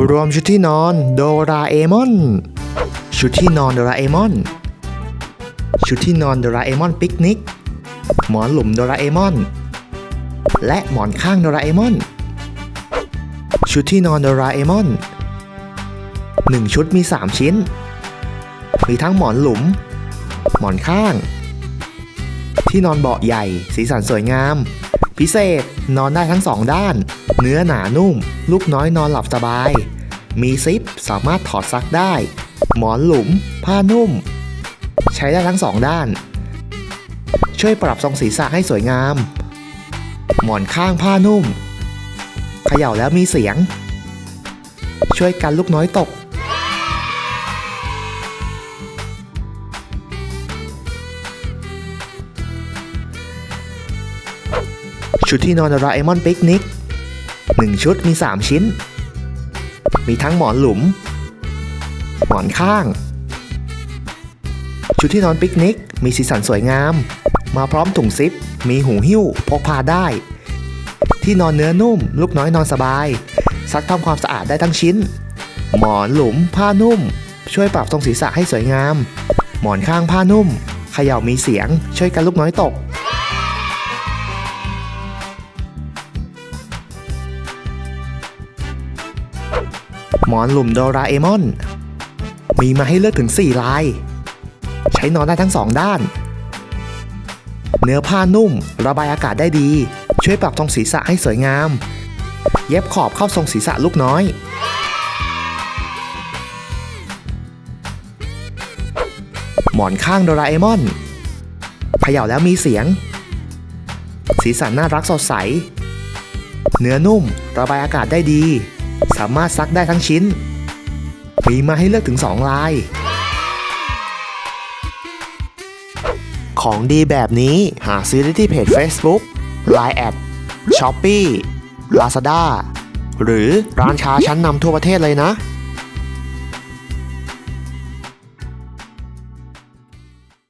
รวมชุดที่นอนโดราเอมอน ชุดที่นอนโดราเอมอน ชุดที่นอนโดราเอมอนปิกนิก หมอนหลุมโดราเอมอน และหมอนข้างโดราเอมอน ชุดที่นอนโดราเอมอน 1 ชุดมี 3 ชิ้น มีทั้งหมอนหลุม หมอนข้าง ที่นอนเบาะใหญ่ สีสันสวยงาม พิเศษนอนได้ทั้งสองด้าน เนื้อหนานุ่ม ลูกน้อยนอนหลับสบาย มีซิปสามารถถอดซักได้ หมอนหลุม ผ้านุ่ม ใช้ได้ทั้งสองด้าน ช่วยปรับทรงศีรษะให้สวยงาม หมอนข้างผ้านุ่ม เขย่าแล้วมีเสียง ช่วยกันลูกน้อยตก ชุดที่นอนราเอมอนปิกนิก 1 ชุดมี 3 ชิ้น มีทั้งหมอนหลุม หมอนข้าง ชุดที่นอนปิกนิก มีสีสันสวยงาม มาพร้อมถุงซิป มีหูหิ้ว พกพาได้ ที่นอนเนื้อนุ่ม ลูกน้อยนอนสบาย ซักทำความสะอาดได้ทั้งชิ้น หมอนหลุม ผ้านุ่ม ช่วยปรับทรงศีรษะให้สวยงาม หมอนข้างผ้านุ่มเขย่ามีเสียง ช่วยกันลูกน้อยตก มอนหลุมโดราเอมอน มีมาให้เลือกถึง 4 ลาย ใช้นอนได้ทั้ง 2 ด้าน เนื้อผ้านุ่ม ระบายอากาศได้ดี ช่วยปรับทรงศีรษะให้สวยงาม เย็บขอบเข้าทรงศีรษะลูกน้อย หมอนข้างโดราเอมอนเขย่าแล้วมีเสียง สีสันน่ารักสดใส เนื้อนุ่ม ระบายอากาศได้ดี สามารถซักได้ทั้งชิ้น มีมาให้เลือกถึง 2 ลาย ของดีแบบนี้หาซื้อได้ที่เพจ Facebook Line แอด Shopee Lazada หรือร้านค้าชั้นนำทั่วประเทศเลยนะ